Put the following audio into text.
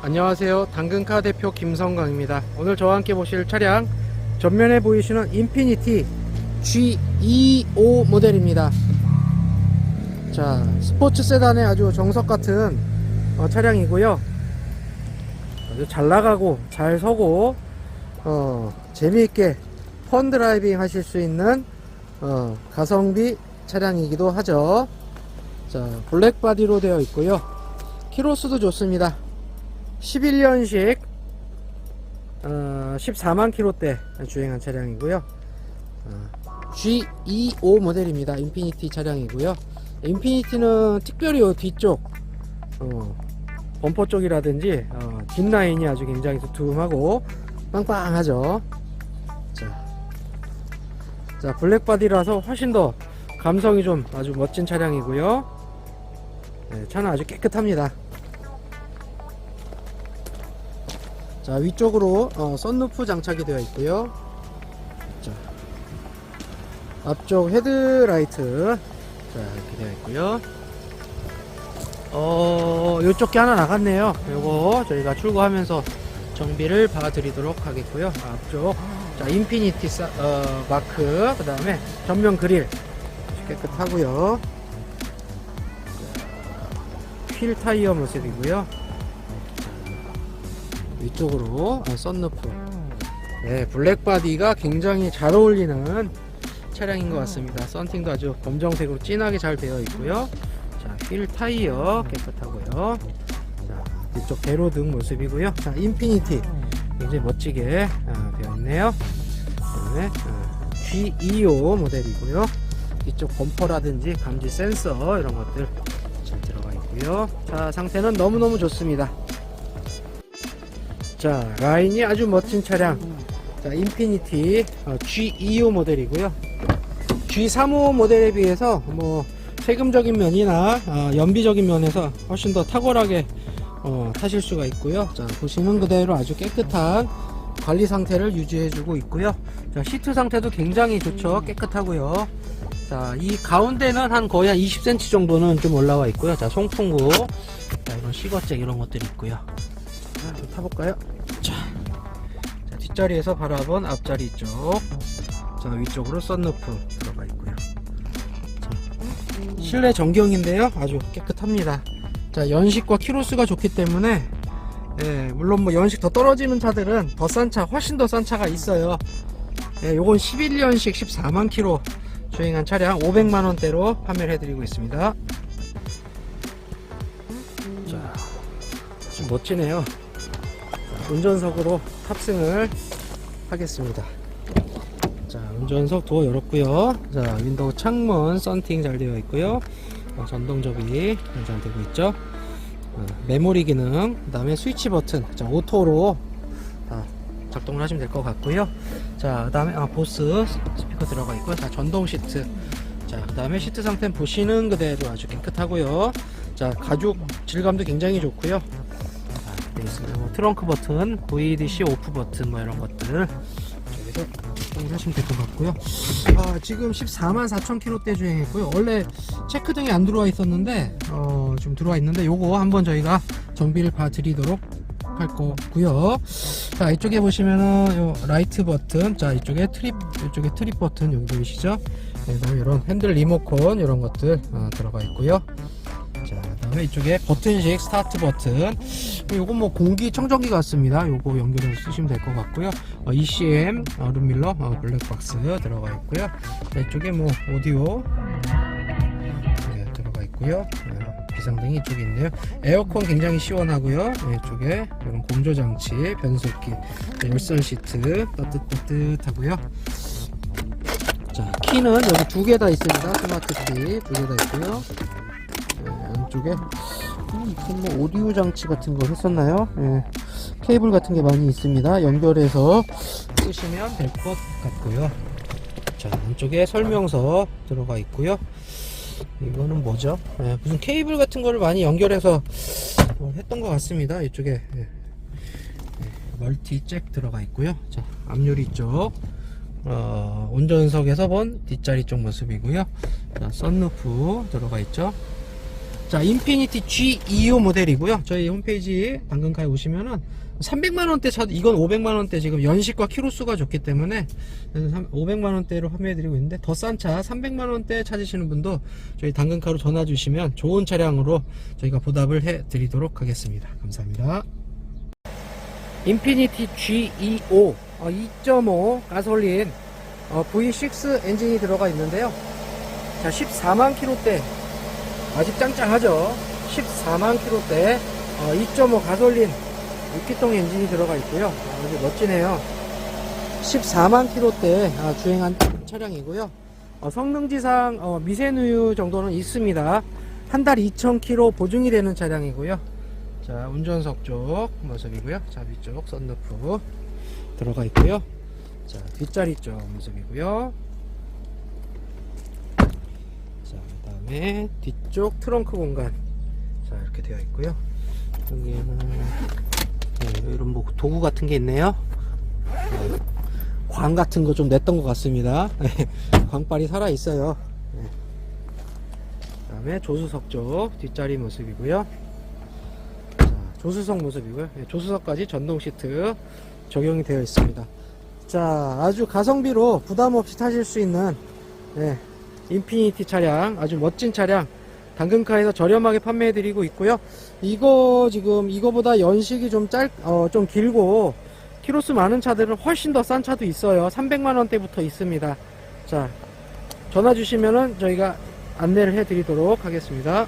안녕하세요. 당근카 대표 김성광입니다. 오늘 저와 함께 보실 차량 전면에 보이시는 인피니티 G25 모델입니다. 자, 스포츠 세단의 아주 정석 같은 어, 차량이고요. 아주 잘 나가고 잘 서고 어, 재미있게 펀 드라이빙 하실 수 있는 어, 가성비 차량이기도 하죠. 자, 블랙 바디로 되어 있고요. 키로수도 좋습니다. 11년식 어, 14만 킬로대 주행한 차량이고요. 어, G25 모델입니다. 인피니티 차량이고요. 인피니티는 특별히 요 뒤쪽 어, 범퍼 쪽이라든지 어, 뒷라인이 아주 굉장히 두툼하고 빵빵하죠. 자, 자 블랙바디라서 훨씬 더 감성이 좀 아주 멋진 차량이고요. 네, 차는 아주 깨끗합니다. 자 위쪽으로 어, 썬루프 장착이 되어 있고요. 자 앞쪽 헤드라이트. 자 이렇게 되어 있고요. 어 요쪽 게 하나 나갔네요. 요거 저희가 출고하면서 정비를 봐드리도록 하겠고요. 앞쪽. 자 인피니티 사, 어, 마크. 그 다음에 전면 그릴. 깨끗하고요. 휠 타이어 모습이고요 위쪽으로 어, 썬루프. 네, 블랙바디가 굉장히 잘 어울리는 차량인 것 같습니다. 썬팅도 아주 검정색으로 진하게 잘 되어 있고요. 자, 휠 타이어 깨끗하고요. 자, 뒤쪽 대로 등 모습이고요. 자, 인피니티 굉장히 멋지게 어, 되어 있네요. 그 다음에 어, G25 모델이고요. 뒤쪽 범퍼라든지 감지 센서 이런 것들 잘 들어가 있고요. 자 상태는 너무너무 좋습니다 자 라인이 아주 멋진 차량. 자 인피니티 어, G25 모델이고요. G35 모델에 비해서 뭐 세금적인 면이나 어, 연비적인 면에서 훨씬 더 탁월하게 어, 타실 수가 있고요. 자 보시는 그대로 아주 깨끗한 관리 상태를 유지해 주고 있고요. 자 시트 상태도 굉장히 좋죠. 깨끗하고요. 자이 가운데는 한 거의 한 20cm 정도는 좀 올라와 있고요. 자 송풍구 자 이런 시거잭 이런 것들이 있고요. 자, 한번 타볼까요? 자, 자, 뒷자리에서 바라본 앞자리 쪽, 자, 위쪽으로 썬루프 들어가 있고요. 자, 실내 전경인데요. 아주 깨끗합니다. 자, 연식과 키로수가 좋기 때문에, 예, 물론 뭐 연식 더 떨어지는 차들은 더 싼 차, 훨씬 더 싼 차가 있어요. 예, 요건 11년식 14만 킬로 주행한 차량 500만 원대로 판매를 해드리고 있습니다. 자, 좀 멋지네요. 운전석으로 탑승을 하겠습니다. 자, 운전석 도어 열었고요. 자, 윈도우 창문 썬팅 잘 되어 있고요. 어, 전동 접이 잘 되고 있죠. 어, 메모리 기능, 그 다음에 스위치 버튼, 자, 오토로 다 작동을 하시면 될 것 같고요. 자, 그 다음에 아, 보스 스피커 들어가 있고요. 자, 전동 시트. 자, 그 다음에 시트 상태는 보시는 그대로 아주 깨끗하고요. 자, 가죽 질감도 굉장히 좋고요. 있습니다. 뭐 트렁크 버튼, VDC 오프 버튼 뭐 이런 것들 저기서 하시면 될 것 같고요. 아, 지금 14만 4천 킬로대 주행했고요. 원래 체크등이 안 들어와 있었는데 어, 좀 들어와 있는데 요거 한번 저희가 정비를 봐드리도록 할 거고요. 자 이쪽에 보시면은 요 라이트 버튼, 자 이쪽에 트립 이쪽에 트립 버튼 여기 보이시죠? 네, 그다음에 이런 핸들 리모컨 이런 것들 어, 들어가 있고요. 자, 그다음에 이쪽에 버튼식 스타트 버튼. 요건 뭐 공기 청정기 같습니다. 요거 연결해서 쓰시면 될 것 같고요. 어, ECM 어, 룸밀러 어, 블랙박스 들어가 있고요. 자, 이쪽에 뭐 오디오 네, 들어가 있고요. 네, 비상등이 이쪽에 있네요. 에어컨 굉장히 시원하고요. 네, 이쪽에 이런 공조 장치, 변속기, 네, 열선 시트 따뜻따뜻하고요. 자, 키는 여기 두 개 다 있습니다. 스마트 키두 개 다 있고요. 네, 안쪽에 음, 무슨 뭐 오디오 장치 같은 거 했었나요? 예, 케이블 같은 게 많이 있습니다. 연결해서 쓰시면 될 것 같고요. 자, 안쪽에 설명서 들어가 있고요. 이거는 뭐죠? 예, 무슨 케이블 같은 거를 많이 연결해서 뭐 했던 것 같습니다. 이쪽에 예, 예, 멀티 잭 들어가 있고요. 자, 앞유리 쪽 어, 운전석에서 본 뒷자리 쪽 모습이고요. 자, 썬루프 들어가 있죠. 자, 인피니티 G25 모델이고요. 저희 홈페이지 당근카에 오시면은 300만원대 차, 이건 500만원대 지금 연식과 키로수가 좋기 때문에 500만원대로 판매해드리고 있는데 더 싼 차 300만원대 찾으시는 분도 저희 당근카로 전화 주시면 좋은 차량으로 저희가 보답을 해드리도록 하겠습니다. 감사합니다. 인피니티 G25 어, 2.5 가솔린 어, V6 엔진이 들어가 있는데요. 자, 14만 킬로대 아직 짱짱하죠. 14만 킬로대 어, 2.5 가솔린 6기통 엔진이 들어가 있고요. 아, 아주 멋지네요. 14만 킬로대 아, 주행한 차량이고요. 어, 성능지상 어, 미세누유 정도는 있습니다. 한 달 2,000km 보증이 되는 차량이고요. 자, 운전석 쪽 모습이고요. 자, 위쪽 썬루프 들어가 있고요. 자, 뒷자리 쪽 모습이고요. 자, 그 다음에 뒤쪽 트렁크 공간. 자, 이렇게 되어 있고요. 여기에는 네, 이런 뭐 도구 같은 게 있네요. 네, 광 같은 거 좀 냈던 것 같습니다. 네, 광빨이 살아 있어요. 네. 그 다음에 조수석 쪽 뒷자리 모습이고요. 자, 조수석 모습이고요. 네, 조수석까지 전동 시트 적용이 되어 있습니다. 자, 아주 가성비로 부담 없이 타실 수 있는 네, 인피니티 차량, 아주 멋진 차량, 당근카에서 저렴하게 판매해 드리고 있고요. 이거 지금 이거보다 연식이 좀 짧, 어, 좀 길고 키로수 많은 차들은 훨씬 더 싼 차도 있어요. 300만 원대부터 있습니다. 자, 전화 주시면은 저희가 안내를 해 드리도록 하겠습니다.